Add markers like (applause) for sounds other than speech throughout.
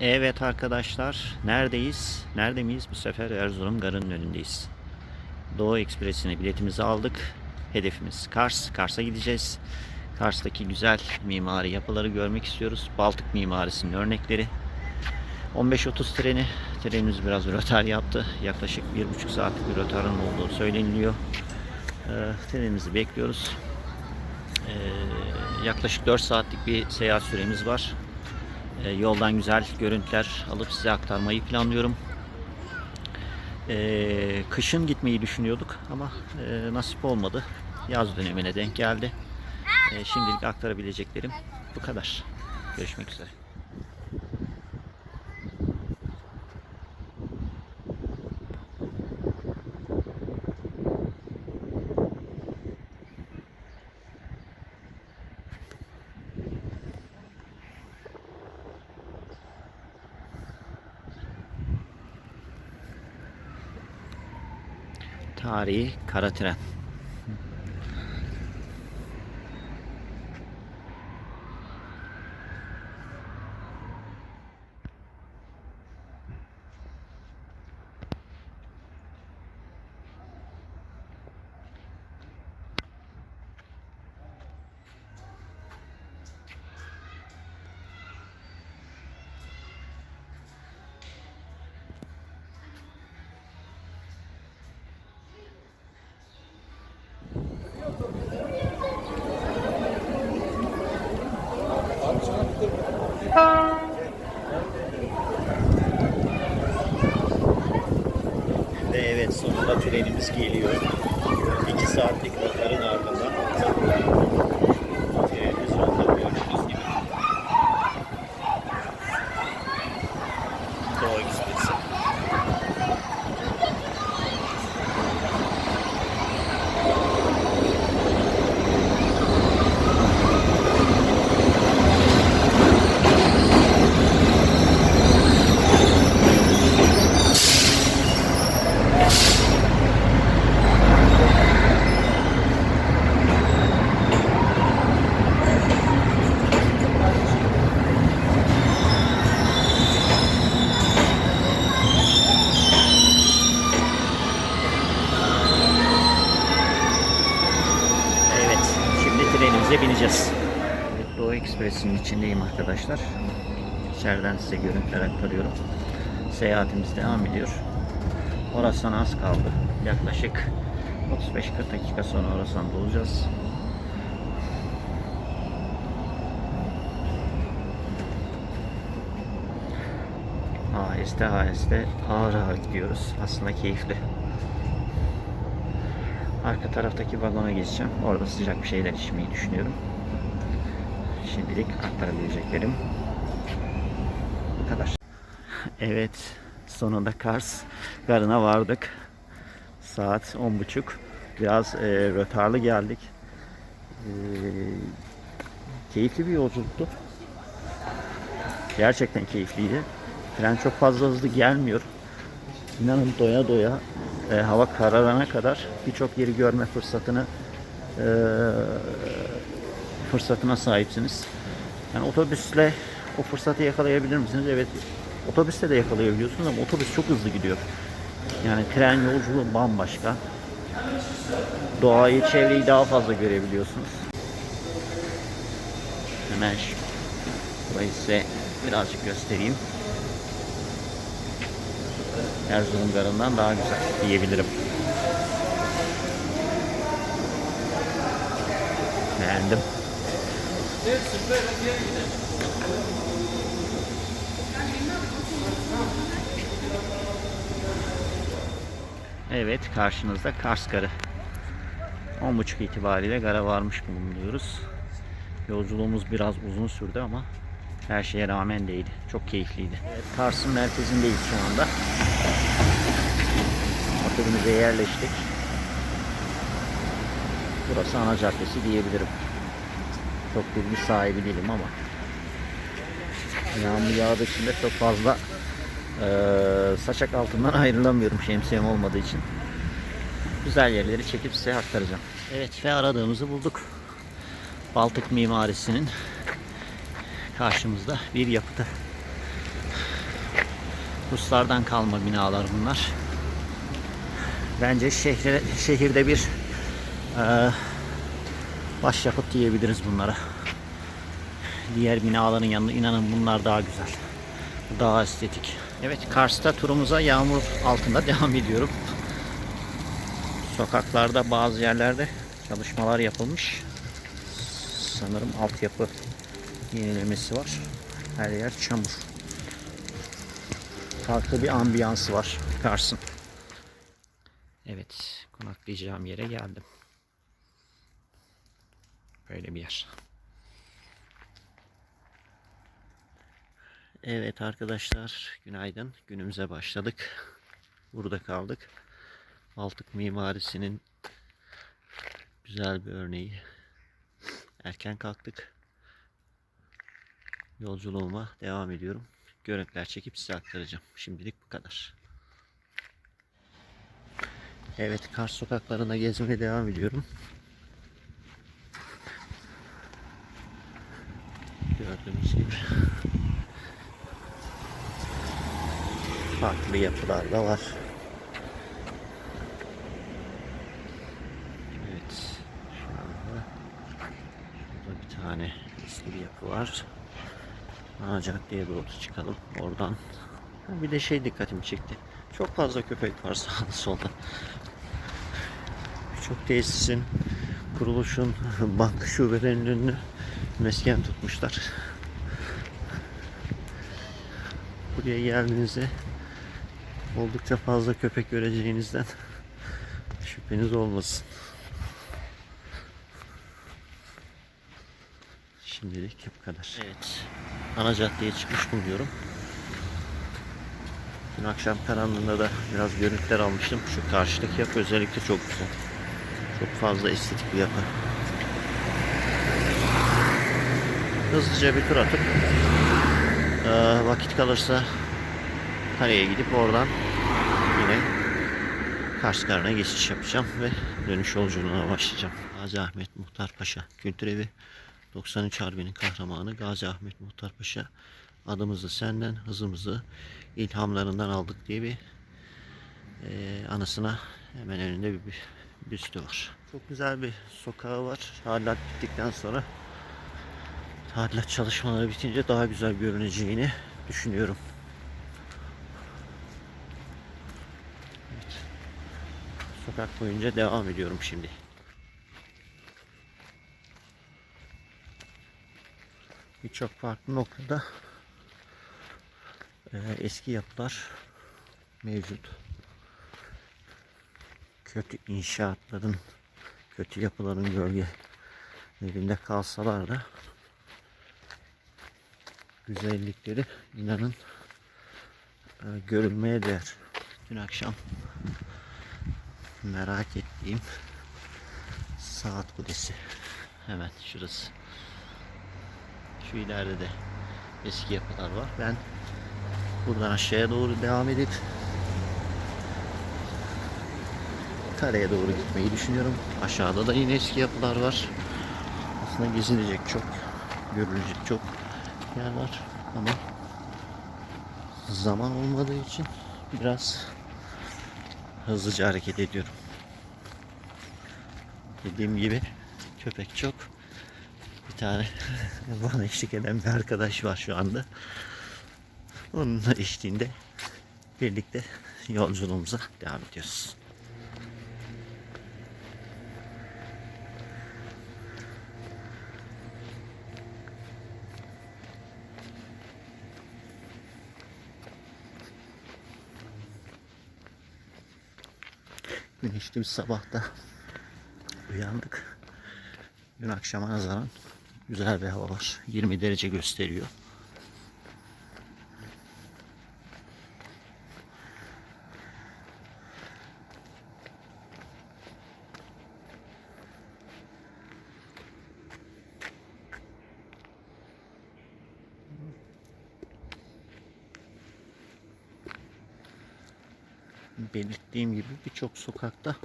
Evet arkadaşlar, neredeyiz? Nerede miyiz? Bu sefer Erzurum Garı'nın önündeyiz. Doğu Ekspresi'ne biletimizi aldık. Hedefimiz Kars. Kars'a gideceğiz. Kars'taki güzel mimari yapıları görmek istiyoruz. Baltık mimarisinin örnekleri. 15.30 treni. Trenimiz biraz rötar yaptı. Yaklaşık 1,5 saatlik bir rötarın olduğu söyleniliyor. Ee, trenimizi bekliyoruz. Ee, yaklaşık 4 saatlik bir seyahat süremiz var. E, yoldan güzel görüntüler alıp size aktarmayı planlıyorum. E, kışın gitmeyi düşünüyorduk ama e, nasip olmadı. Yaz dönemine denk geldi. E, şimdilik aktarabileceklerim bu kadar. Görüşmek üzere. Tarihi kara tren. Ve evet sonunda trenimiz geliyor. 2 saatlik rötarın ardından trenimiz rötar gördüğünüz gibi. Doğu Ekspresi. Evet, şimdi trenimize bineceğiz. Evet, Doğu Ekspresi'nin içindeyim arkadaşlar. İçeriden size görüntüler aktarıyorum. Seyahatimiz devam ediyor. Orasan az kaldı. Yaklaşık 35-40 dakika sonra Orasan'da olacağız. Aheste aheste ağır ağır gidiyoruz. Aslında keyifli. Arka taraftaki vagona geçeceğim. Orada sıcak bir şeyler içmeyi düşünüyorum. Şimdilik aktarabileceklerim bu kadar. Evet, sonunda Kars garına vardık. Saat 10.30. Biraz e, rötarlı geldik. E, keyifli bir yolculuktu. Gerçekten keyifliydi. Tren çok fazla hızlı gelmiyor. İnanın doya doya e, hava kararana kadar birçok yeri görme fırsatını e, fırsatına sahipsiniz. Yani otobüsle o fırsatı yakalayabilir misiniz? Evet. Otobüste de yakalayabiliyorsunuz ama otobüs çok hızlı gidiyor. Yani tren yolculuğu bambaşka. Doğayı, çevreyi daha fazla görebiliyorsunuz. Hemen şu burayı size birazcık göstereyim. Erzurum garından daha güzel diyebilirim. Beğendim. Evet karşınızda Kars Garı. 10.30 itibariyle gara varmış bulunuyoruz. Yolculuğumuz biraz uzun sürdü ama her şeye rağmen değil. Çok keyifliydi. Evet, Kars'ın merkezindeyiz şu anda. Otelimize yerleştik. Burası ana caddesi diyebilirim. Çok bilgi sahibi değilim ama yağmur yağdığı için de çok fazla eee, saçak altından (laughs) ayrılamıyorum şemsiyem olmadığı için. Güzel yerleri çekip size aktaracağım. Evet ve aradığımızı bulduk. Baltık mimarisinin karşımızda bir yapıtı. Ruslardan kalma binalar bunlar. Bence şehre, şehirde bir eee başyapıt diyebiliriz bunlara. Diğer binaların yanında inanın bunlar daha güzel. Daha estetik. Evet Kars'ta turumuza yağmur altında (laughs) devam ediyorum. Sokaklarda bazı yerlerde çalışmalar yapılmış. Sanırım altyapı yenilemesi var. Her yer çamur. Farklı bir ambiyansı var Kars'ın. Evet, konaklayacağım yere geldim. Böyle bir yer. Evet arkadaşlar, günaydın. Günümüze başladık. Burada kaldık. Baltık mimarisinin güzel bir örneği. Erken kalktık. Yolculuğuma devam ediyorum. Görüntüler çekip size aktaracağım. Şimdilik bu kadar. Evet, Kars sokaklarında gezmeye devam ediyorum. Gördüğünüz gibi. Farklı yapılar da var. Evet. Şu anda burada bir tane eski bir yapı var. Ana caddeye doğru çıkalım. Oradan bir de şey dikkatimi çekti. Çok fazla köpek var sağda solda. Birçok tesisin, kuruluşun, (laughs) banka şubelerinin önünü mesken tutmuşlar. Buraya geldiğinizde oldukça fazla köpek göreceğinizden şüpheniz olmasın. Şimdilik bu kadar. Evet. Ana caddeye çıkmış bulunuyorum. Dün akşam karanlığında da biraz görüntüler almıştım. Şu karşıdaki yapı özellikle çok güzel. Çok fazla estetik bir yapı. Hızlıca bir tur atıp eee, vakit kalırsa kaleye gidip oradan yine Kars Garı'na geçiş yapacağım ve dönüş yolculuğuna başlayacağım. Gazi Ahmet Muhtar Paşa Kültür Evi 93 Harbi'nin kahramanı Gazi Ahmet Muhtar Paşa adımızı senden hızımızı ilhamlarından aldık diye bir eee, anısına hemen önünde bir, bir büstü var. Çok güzel bir sokağı var. Tadilat bittikten sonra tadilat çalışmaları bitince daha güzel görüneceğini düşünüyorum. Evet. Sokak boyunca devam ediyorum şimdi. Birçok farklı noktada eee, eski yapılar mevcut. Kötü inşaatların, kötü yapıların gölgelerinde kalsalar da güzellikleri inanın eee, görülmeye değer. Dün akşam merak ettiğim saat kulesi. Hemen şurası. Şu ileride de eski yapılar var. Ben buradan aşağıya doğru devam edip kareye doğru gitmeyi düşünüyorum. Aşağıda da yine eski yapılar var. Aslında gezilecek çok, görülecek çok yer var ama zaman olmadığı için biraz hızlıca hareket ediyorum. Dediğim gibi köpek çok. Bir tane (laughs) bana eşlik eden bir arkadaş var şu anda. Onunla eşliğinde birlikte yolculuğumuza devam ediyoruz. Güneşli bir sabahta uyandık. Dün akşama nazaran güzel bir hava var. 20 derece gösteriyor. belirttiğim gibi birçok sokakta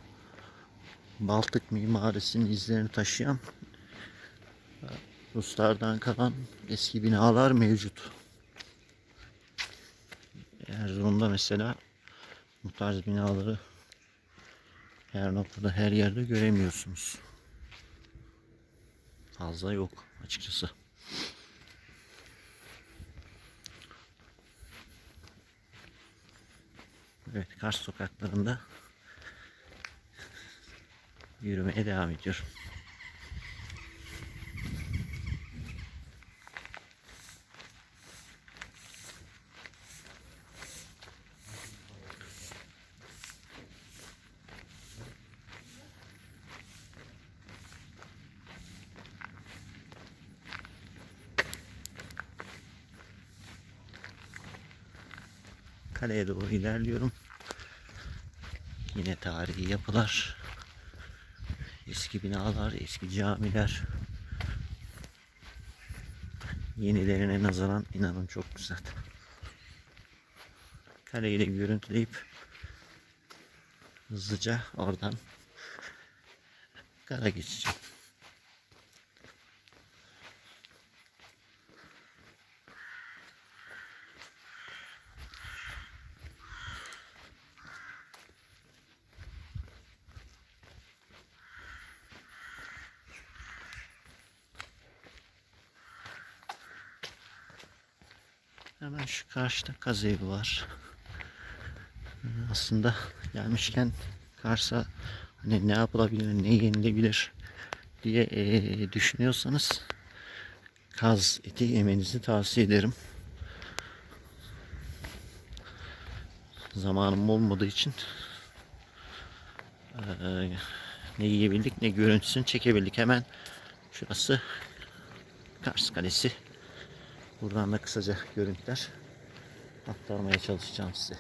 Baltık mimarisinin izlerini taşıyan e, Ruslardan kalan eski binalar mevcut. Erzurum'da mesela bu tarz binaları her noktada her yerde göremiyorsunuz. Fazla yok açıkçası. Evet Kars sokaklarında yürümeye devam ediyorum. Kaleye doğru ilerliyorum. Yine tarihi yapılar. Eski binalar, eski camiler. Yenilerine nazaran inanın çok güzel. Kaleyi de görüntüleyip hızlıca oradan kara geçeceğim. Hemen şu karşıda kaz evi var. Aslında gelmişken Kars'a hani ne yapılabilir, ne yenilebilir diye eee, düşünüyorsanız kaz eti yemenizi tavsiye ederim. Zamanım olmadığı için eee, ne yiyebildik ne görüntüsünü çekebildik. Hemen şurası Kars Kalesi. Buradan da kısaca görüntüler aktarmaya çalışacağım size.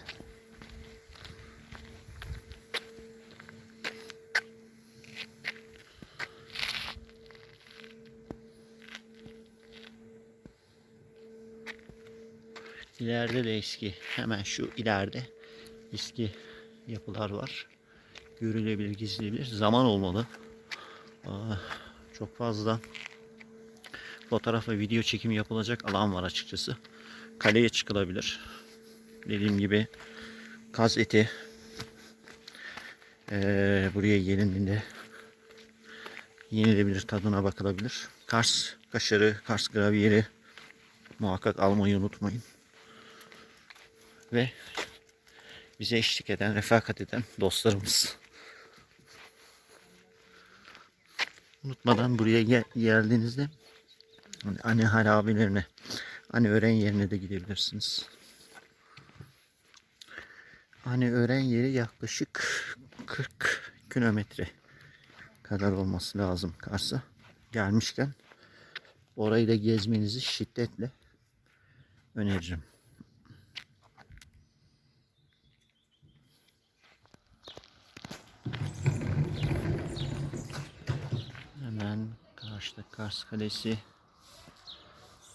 İleride de eski, hemen şu ileride eski yapılar var. Görülebilir, gizleyebilir. Zaman olmalı. Aa, çok fazla fotoğraf ve video çekimi yapılacak alan var açıkçası. Kaleye çıkılabilir. Dediğim gibi kaz eti eee, buraya gelindiğinde yenilebilir, tadına bakılabilir. Kars kaşarı, Kars gravyeri muhakkak almayı unutmayın. Ve bize eşlik eden, refakat eden dostlarımız. Unutmadan buraya gel- geldiğinizde Hani anne harabelerine, anne öğren yerine de gidebilirsiniz. Anne öğren yeri yaklaşık 40 kilometre kadar olması lazım Kars'a. Gelmişken orayı da gezmenizi şiddetle öneririm. Hemen karşıda Kars Kalesi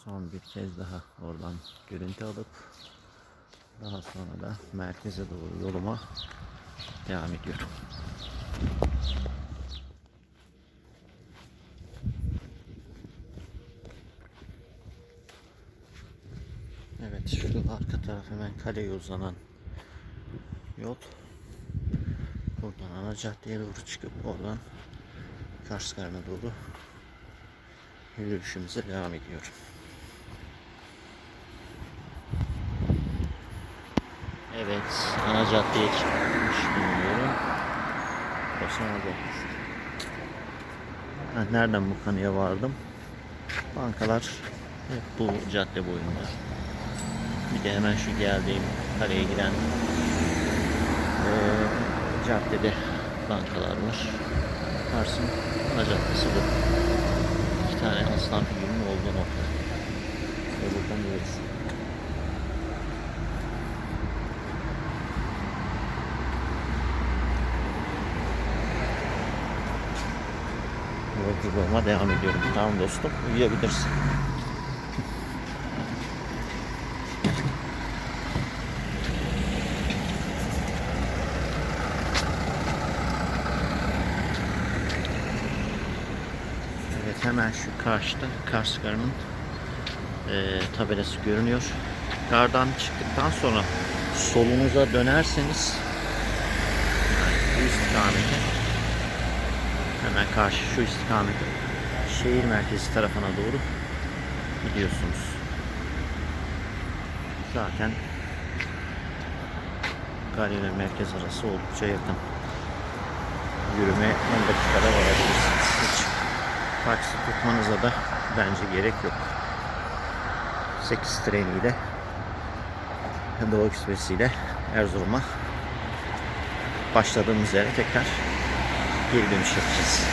son bir kez daha oradan görüntü alıp daha sonra da merkeze doğru yoluma devam ediyorum. Evet şu arka taraf hemen kaleye uzanan yol. Buradan ana caddeye doğru çıkıp oradan Karsgar'ına doğru yürüyüşümüze devam ediyorum. Evet, ana caddeye çıkmış bulunuyorum. Burası. Ha, nereden bu kanıya vardım? Bankalar hep bu cadde boyunda. Bir de hemen şu geldiğim kaleye giden eee caddede bankalar var. Kars'ın ana caddesi bu. İki tane aslan figürünün olduğu nokta. Ve buradan ilerisi. Yolculuğuma devam ediyorum. Tamam dostum. Uyuyabilirsin. Evet hemen şu karşıda Kars Garı'nın eee, tabelası görünüyor. Gardan çıktıktan sonra solunuza dönerseniz bu istikamete hemen karşı şu istikamete şehir merkezi tarafına doğru gidiyorsunuz. Zaten galeri merkez arası oldukça yakın. Yürüme 10 dakikada varabilirsiniz. Hiç taksi tutmanıza da bence gerek yok. 8 treniyle Doğu Ekspresi ile Erzurum'a başladığımız yere tekrar geri dönüş yapacağız.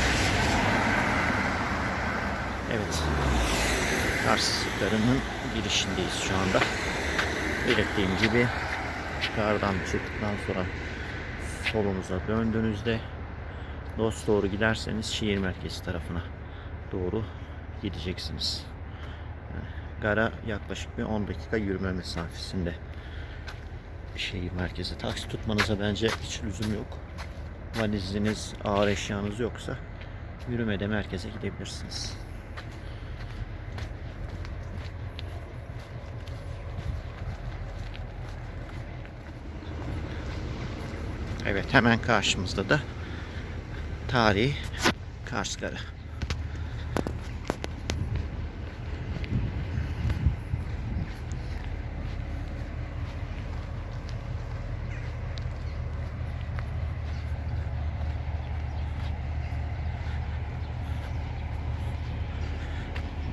Evet. Kars Garı'nın girişindeyiz şu anda. Belirttiğim gibi kardan çıktıktan sonra solunuza döndüğünüzde dost doğru giderseniz şehir merkezi tarafına doğru gideceksiniz. Gara yaklaşık bir 10 dakika yürüme mesafesinde şehir merkezi. Taksi tutmanıza bence hiç lüzum yok. Valiziniz, ağır eşyanız yoksa yürümede merkeze gidebilirsiniz. Evet hemen karşımızda da tarihi Kars Garı.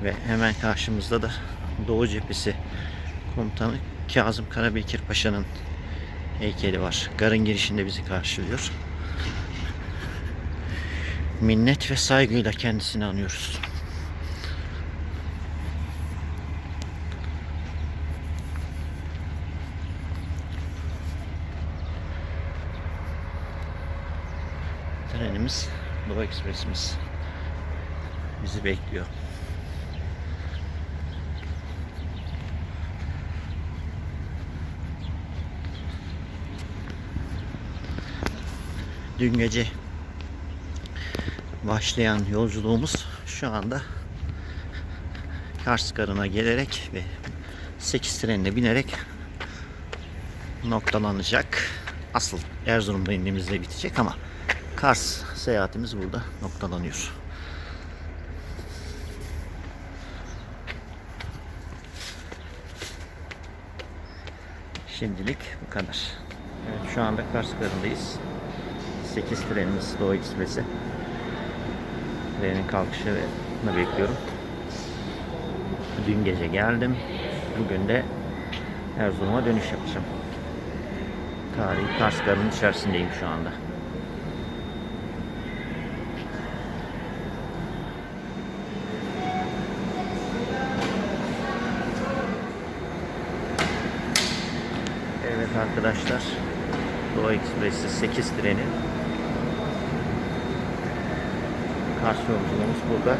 Ve hemen karşımızda da Doğu Cephesi Komutanı Kazım Karabekir Paşa'nın heykeli var. Garın girişinde bizi karşılıyor. Minnet ve saygıyla kendisini anıyoruz. Trenimiz, Doğu Ekspresimiz bizi bekliyor. Dün gece başlayan yolculuğumuz şu anda Kars Garı'na gelerek ve 8 trenine binerek noktalanacak. Asıl Erzurum'da indiğimizde bitecek ama Kars seyahatimiz burada noktalanıyor. Şimdilik bu kadar. Evet, şu anda Kars Garı'ndayız. 8 trenimiz Doğu Ekspresi. Trenin kalkışını bekliyorum. Dün gece geldim. Bugün de Erzurum'a dönüş yapacağım. Tarihi Kars Garı'nın içerisindeyim şu anda. Evet arkadaşlar. Doğu Ekspresi 8 treni Kars yolculuğumuz burada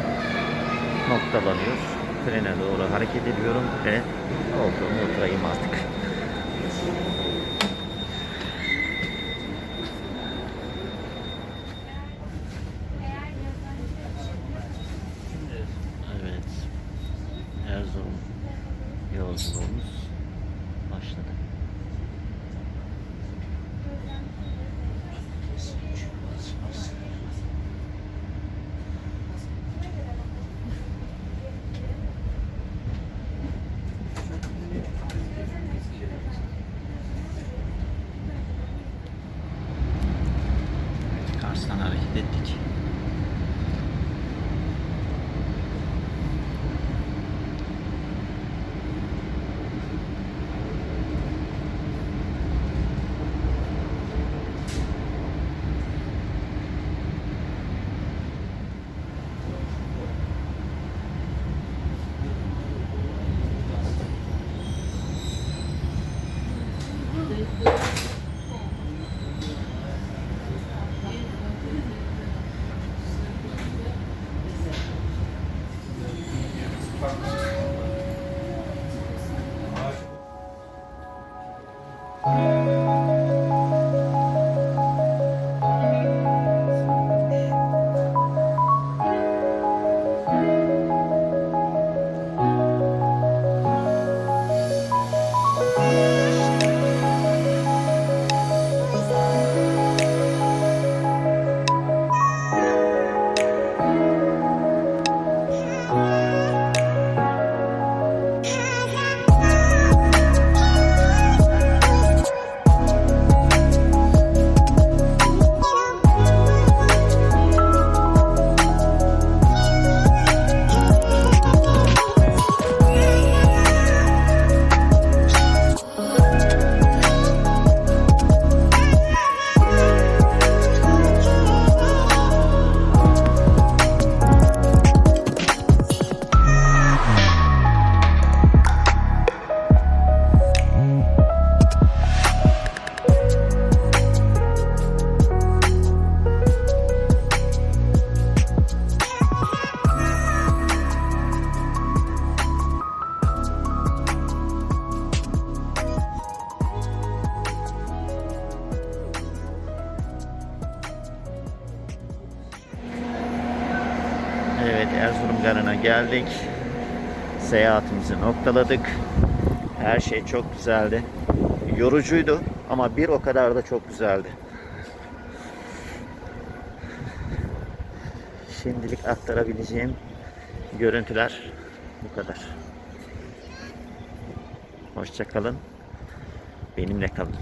noktalanıyor. Trene doğru hareket ediyorum ve koltuğuma oturayım artık. Geldik. Seyahatimizi noktaladık. Her şey çok güzeldi. Yorucuydu ama bir o kadar da çok güzeldi. Şimdilik aktarabileceğim görüntüler bu kadar. Hoşça kalın. Benimle kalın.